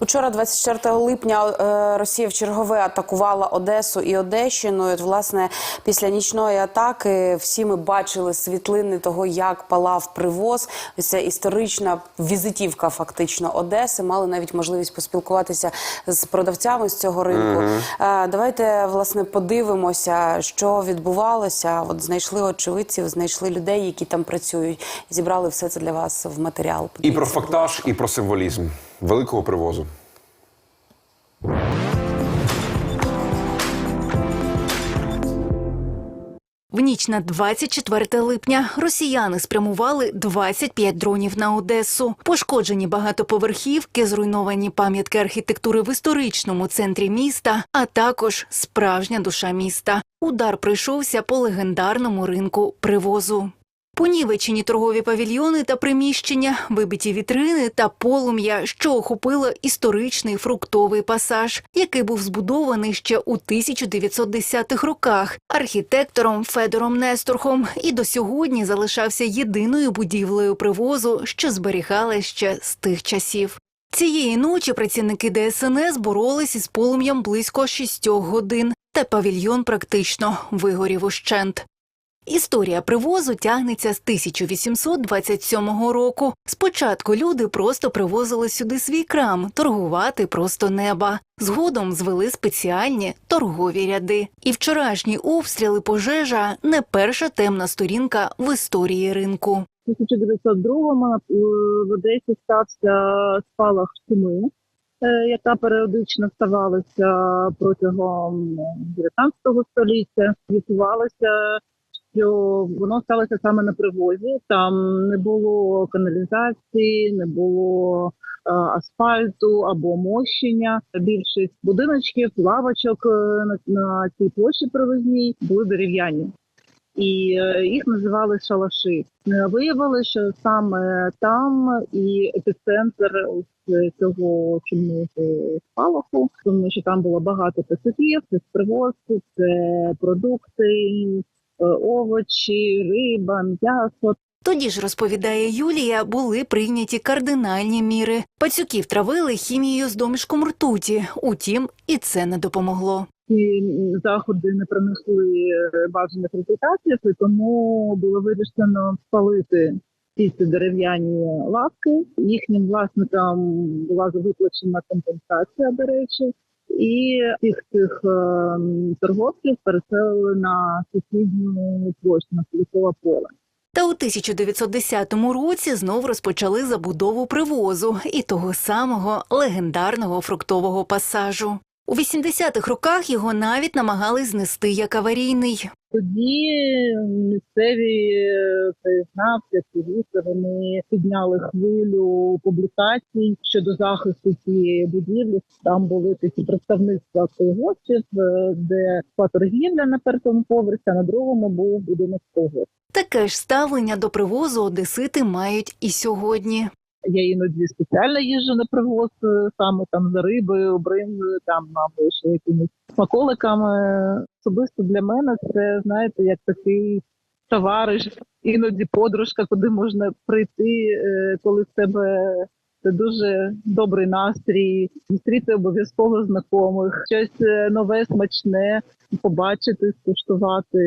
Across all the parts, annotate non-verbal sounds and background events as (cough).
Учора, 24 липня, е, Росія в чергове атакувала Одесу і Одещину. І, от, власне, після нічної атаки всі ми бачили світлини того, як палав привоз. Це історична візитівка, фактично Одеси. Мали навіть можливість поспілкуватися з продавцями з цього ринку. Е, Давайте власне подивимося, що відбувалося. От знайшли очевидців, знайшли людей, які там працюють. Зібрали все це для вас в матеріал. І про фактаж, і про символізм великого привозу. В ніч на 24 липня росіяни спрямували 25 дронів на Одесу. Пошкоджені багатоповерхівки, зруйновані пам'ятки архітектури в історичному центрі міста, а також справжня душа міста. Удар прийшовся по легендарному ринку привозу. Понівечені торгові павільйони та приміщення, вибиті вітрини та полум'я, що охопило історичний фруктовий пасаж, який був збудований ще у 1910-х роках архітектором Федором Несторхом і до сьогодні залишався єдиною будівлею привозу, що зберігали ще з тих часів. Цієї ночі працівники ДСНС боролись із полум'ям близько шістьох годин, та павільйон практично вигорів ущент. Історія привозу тягнеться з 1827 року. Спочатку люди просто привозили сюди свій крам, торгувати просто неба. Згодом звели спеціальні торгові ряди. І вчорашні обстріли пожежа не перша темна сторінка в історії ринку. У 1902-му е, в Одесі стався спалах чуми, е, яка періодично ставалася протягом 19 століття. З'ясувалося, що воно сталося саме на привозі. Там не було каналізації, не було е, асфальту або мощення. Більшість будиночків, лавочок е, на, цій площі привозній були дерев'яні і е, їх називали шалаши. Е, Виявили, що саме там і епіцентр цього чумного спалаху, тому що там було багато пасажирів, це привоз, це продукти, овочі, риба, м'ясо. Тоді ж розповідає Юлія, були прийняті кардинальні міри. Пацюків травили хімією з домішком ртуті. Утім, і це не допомогло. Ці заходи не принесли е, бажаних результатів, і тому було вирішено спалити ці дерев'яні лавки. Їхнім власникам була виплачена компенсація, до речі, і всіх цих е, торговців переселили на сусідню площу на Куликове поле. Та у 1910 році знов розпочали забудову привозу і того самого легендарного фруктового пасажу. У 80-х роках його навіть намагались знести як аварійний. Тоді місцеві е, краєзнавці, активісти, вони підняли хвилю публікацій щодо захисту цієї будівлі. Там були такі представництва колгоспів, е, де була торгівля на першому поверсі, а на другому був будинок колгосп. Таке ж ставлення до привозу одесити мають і сьогодні. Я іноді спеціально їжджу на привоз е, саме там за рибою, бринзою, там або ще якимись смаколиками. Особисто для мене це знаєте, як такий товариш, іноді подружка, куди можна прийти, е, коли в тебе це дуже добрий настрій, зустріти обов'язково знайомих, щось е, нове, смачне, побачити, скуштувати,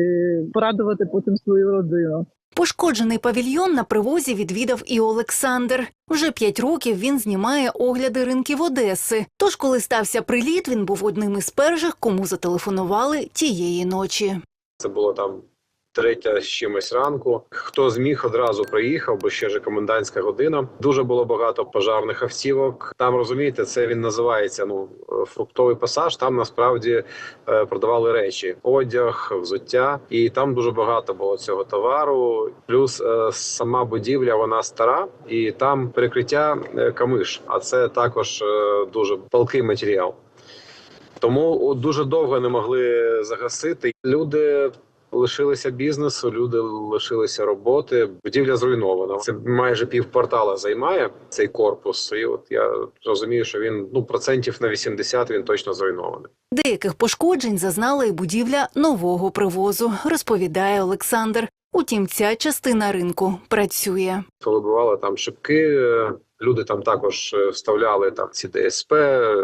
порадувати потім свою родину. Пошкоджений павільйон на привозі відвідав і Олександр. Вже п'ять років він знімає огляди ринків Одеси. Тож, коли стався приліт, він був одним із перших, кому зателефонували тієї ночі. Це було там третя з чимось ранку. Хто зміг одразу приїхав, бо ще ж комендантська година. Дуже було багато пожарних автівок. Там розумієте, це він називається ну фруктовий пасаж. Там насправді е, продавали речі, одяг, взуття, і там дуже багато було цього товару. Плюс е, сама будівля вона стара, і там перекриття е, камиш. А це також е, дуже палкий матеріал. Тому дуже довго не могли загасити. Люди лишилися бізнесу, люди лишилися роботи. Будівля зруйнована. Це майже півквартала займає цей корпус. І от я розумію, що він ну процентів на 80 він точно зруйнований. Деяких пошкоджень зазнала і будівля нового привозу, розповідає Олександр. Утім, ця частина ринку працює. Повибивали там шибки, Люди там також е, вставляли там ці ДСП,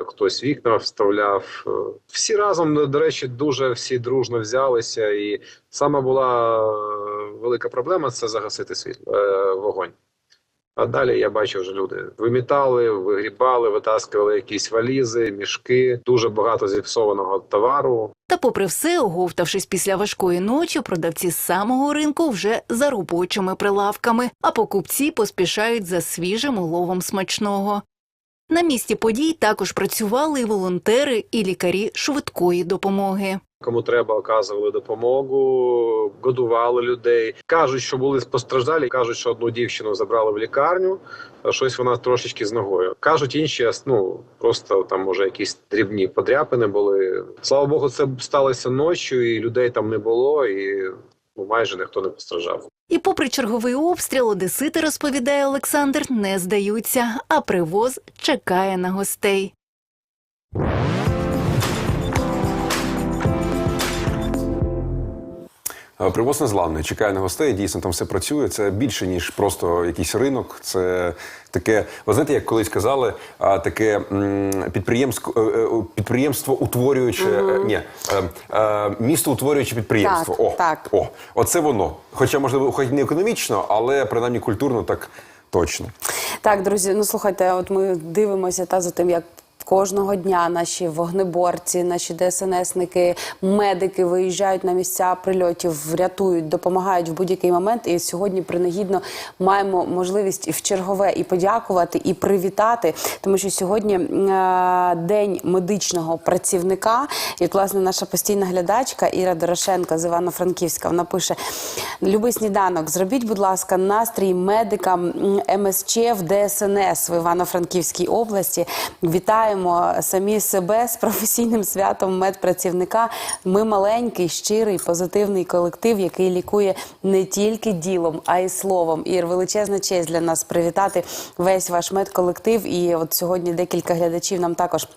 хтось вікна вставляв. Е, Всі разом, ну, до речі, дуже всі дружно взялися. І саме була е, велика проблема це загасити світло вогонь. А далі я бачив, вже люди вимітали, вигрібали, витаскували якісь валізи, мішки, дуже багато зіпсованого товару. Та, попри все, оговтавшись після важкої ночі, продавці з самого ринку вже за робочими прилавками, а покупці поспішають за свіжим уловом смачного. На місці подій також працювали і волонтери, і лікарі швидкої допомоги. Кому треба, оказували допомогу, годували людей. Кажуть, що були постраждалі. кажуть, що одну дівчину забрали в лікарню. а Щось вона трошечки з ногою. Кажуть, інші ну просто там може якісь дрібні подряпини були. Слава Богу, це сталося ночі, і людей там не було, і ну, майже ніхто не постраждав. І попри черговий обстріл, одесити, розповідає Олександр, не здаються, а привоз чекає на гостей. Привоз незламний, чекає на гостей. Дійсно, там все працює. Це більше ніж просто якийсь ринок. Це таке, ви знаєте, як колись казали, таке м, підприємсько е, е, підприємство утворююче е, ні, е, е, місто утворююче підприємство. Так, о, так. о, оце воно. Хоча можливо, хоч не економічно, але принаймні культурно так точно. Так, друзі, ну слухайте, от ми дивимося та за тим, як. Кожного дня наші вогнеборці, наші ДСНСники, медики виїжджають на місця прильотів, рятують, допомагають в будь-який момент. І сьогодні принагідно маємо можливість і в чергове і подякувати, і привітати, тому що сьогодні е, день медичного працівника. І от, власне наша постійна глядачка Іра Дорошенко з Івано-Франківська вона пише: Любий сніданок, зробіть, будь ласка, настрій медикам МСЧ в ДСНС в Івано-Франківській області. Вітаємо самі себе з професійним святом медпрацівника. Ми маленький, щирий, позитивний колектив, який лікує не тільки ділом, а й словом. Ір, величезна честь для нас привітати весь ваш медколектив. І от сьогодні декілька глядачів нам також.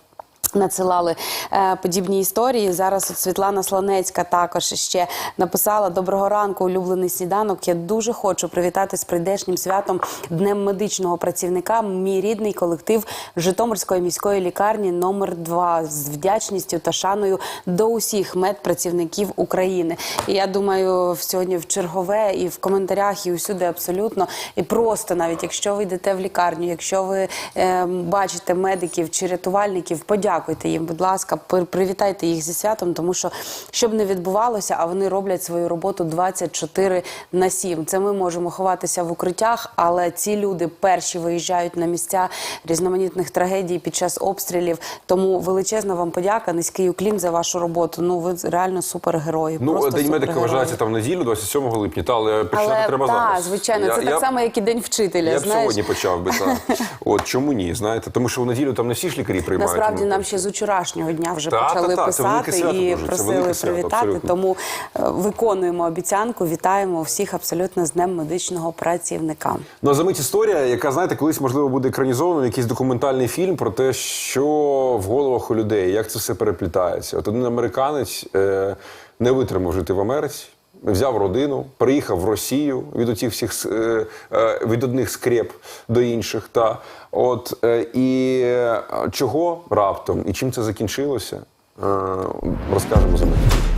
Надсилали е, подібні історії. Зараз от Світлана Слонецька також ще написала Доброго ранку, улюблений сніданок. Я дуже хочу привітати з прийдешнім святом Днем медичного працівника. Мій рідний колектив Житомирської міської лікарні номер 2 з вдячністю та шаною до усіх медпрацівників України. І я думаю, сьогодні в чергове і в коментарях, і усюди абсолютно. І просто навіть якщо ви йдете в лікарню, якщо ви е, бачите медиків чи рятувальників, подякуйте їм, будь ласка, привітайте їх зі святом, тому що щоб не відбувалося, а вони роблять свою роботу 24 на 7. Це ми можемо ховатися в укриттях, але ці люди перші виїжджають на місця різноманітних трагедій під час обстрілів. Тому величезна вам подяка, низький уклін за вашу роботу. Ну ви реально супергерої. Ну, просто день медика вважається там неділю, 27 липня, та але починати Але треба так, зараз. звичайно, Я- це я- так само, як і день вчителя. Я б сьогодні почав би так. (laughs) От чому ні? Знаєте, тому що в неділю там не всі ж лікарі приймають. Насправді нам ще з учорашнього дня вже Та, почали та, та, писати свято і дуже, просили свято, привітати. абсолютно. Тому е, виконуємо обіцянку. Вітаємо всіх абсолютно з днем медичного працівника. Ну, а за мить історія, яка, знаєте, колись, можливо, буде екранізовано, якийсь документальний фільм про те, що в головах у людей, як це все переплітається. От один американець е, не витримав жити в Америці, взяв родину, приїхав в Росію від оцих всіх е, е, від одних скреп до інших. Та от е, і чого раптом і чим це закінчилося, розкажемо за мить.